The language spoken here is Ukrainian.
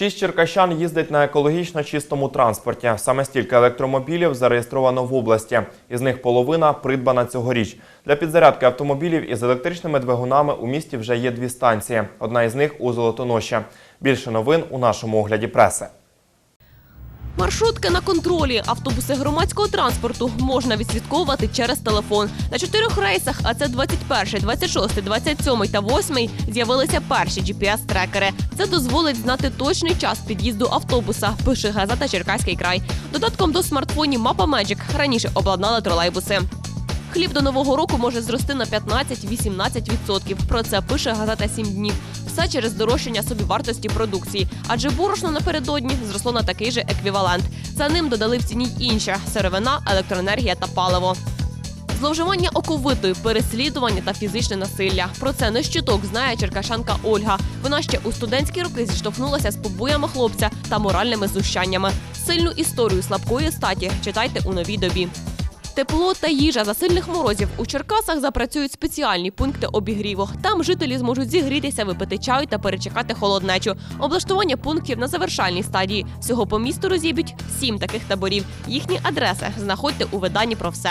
Шість черкащан їздить на екологічно чистому транспорті. Саме стільки електромобілів зареєстровано в області. Із них половина придбана цьогоріч. Для підзарядки автомобілів із електричними двигунами у місті вже є дві станції. Одна із них у Золотоноші. Більше новин у нашому огляді преси. Маршрутки на контролі. Автобуси громадського транспорту можна відслідковувати через телефон. На чотирьох рейсах, а це 21, 26, 27 та 8, з'явилися перші GPS-трекери. Це дозволить знати точний час під'їзду автобуса, пише газета Черкаський край. Додатком до смартфонів Мапа Меджик раніше обладнали тролейбуси. Хліб до нового року може зрости на 15-18%. Про це пише газета «Сім днів. Все через здорожчання собівартості продукції, адже борошно напередодні зросло на такий же еквівалент. За ним додали в ціні інше сировина, електроенергія та паливо. Зловживання оковитою, переслідування та фізичне насилля. Про це не щиток знає черкашанка Ольга. Вона ще у студентські роки зіштовхнулася з побоями хлопця та моральними знущаннями. Сильну історію слабкої статі читайте у новій добі. Тепло та їжа за сильних морозів у Черкасах запрацюють спеціальні пункти обігріву. Там жителі зможуть зігрітися, випити чаю та перечекати холоднечу. Облаштування пунктів на завершальній стадії. Всього по місту розіб'ють сім таких таборів. Їхні адреси знаходьте у виданні про все.